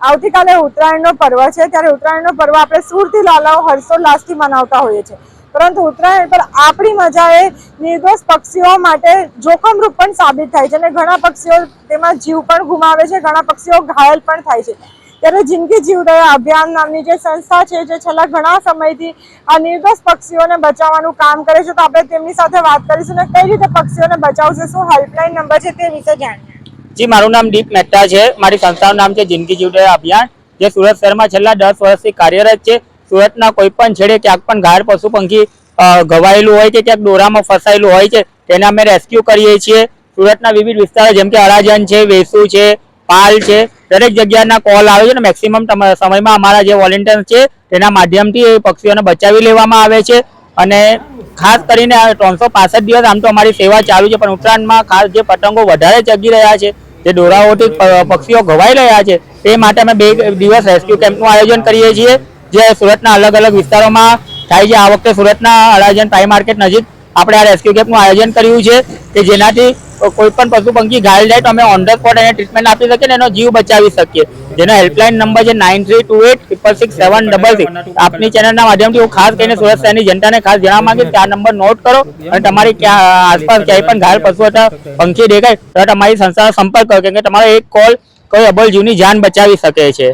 આવતીકાલે ઉત્તરાયણનો પર્વ છે. ત્યારે ઉત્તરાયણનો પર્વ આપણે સુરતી લાલાઓ હર્ષોલ્લાસથી મનાવતા હોઈએ છીએ. પરંતુ ઉત્તરાયણ પર આપણી મજા એ નિર્દોષ પક્ષીઓ માટે જોખમરૂપ પણ સાબિત થાય છે અને ઘણા પક્ષીઓ તેમાં જીવ પણ ગુમાવે છે, ઘણા પક્ષીઓ ઘાયલ પણ થાય છે. ત્યારે જિંદગી જીવદયા અભિયાન નામની જે સંસ્થા છે, જે છેલ્લા ઘણા સમયથી આ નિર્દોષ પક્ષીઓને બચાવવાનું કામ કરે છે, તો આપણે તેમની સાથે વાત કરીશું અને કઈ રીતે પક્ષીઓને બચાવશે, શું હેલ્પલાઇન નંબર છે તે વિશે જાણીએ. જી, મારું નામ દીપ મહેતા છે. મારી સંસ્થાનું નામ છે જિંદગી જીવડે અભિયાન, જે સુરત શહેરમાં છેલ્લા દસ વર્ષથી કાર્યરત છે. સુરતના કોઈ પણ છેડે ક્યાંક પણ ઘાયલ પશુ પંખી ઘવાયેલું હોય કે ક્યાંક દોરામાં ફસાયેલું હોય છે, તેને અમે રેસ્ક્યુ કરીએ છીએ. સુરતના વિવિધ વિસ્તારો જેમ કે અડાજણ છે, વેસુ છે, પાલ છે, દરેક જગ્યાના કોલ આવે છે ને મેક્સિમમ સમયમાં અમારા જે વોલેન્ટિયર્સ છે, તેના માધ્યમથી એ પક્ષીઓને બચાવી લેવામાં આવે છે. અને ખાસ કરીને ત્રણસો દિવસ આમ તો અમારી સેવા ચાલુ છે, પણ ઉત્તરાયણમાં ખાસ જે પતંગો વધારે ચગી રહ્યા છે જે દોરાઓથી પક્ષીઓ ઘવાઈ રહ્યા છે તે માટે અમે બે દિવસ રેસ્ક્યુ કેમ્પનું આયોજન કરીએ છીએ, જે સુરતના અલગ અલગ વિસ્તારોમાં થાય છે. આ વખતે સુરતના અડાજન પાઈ માર્કેટ નજીક આપણે આ રેસ્ક્યુ કેમ્પનું આયોજન કર્યું છે, કે જેનાથી કોઈ પણ પશુ પંખી ઘાયલ જાય તો અમે ઓન ધ સ્પોટ એને ટ્રીટમેન્ટ આપી શકીએ અને એનો જીવ બચાવી શકીએ. જેનો હેલ્પલાઇન નંબર છે nine three two eight triple six seven double six આપની ચેનલના માધ્યમથી હું ખાસ કરીને સુરત શહેરની જનતાને ખાસ જણાવવા માંગીશ કે આ નંબર નોટ કરો અને તમારી ક્યાં આસપાસ ક્યાંય પણ ઘાયલ પશુ હતા પંખી દેખાય તો તમારી સંસ્થાનો સંપર્ક કરો, કેમ કે તમારો એક કોલ કોઈ અબોલ જીવની જાન બચાવી શકે છે.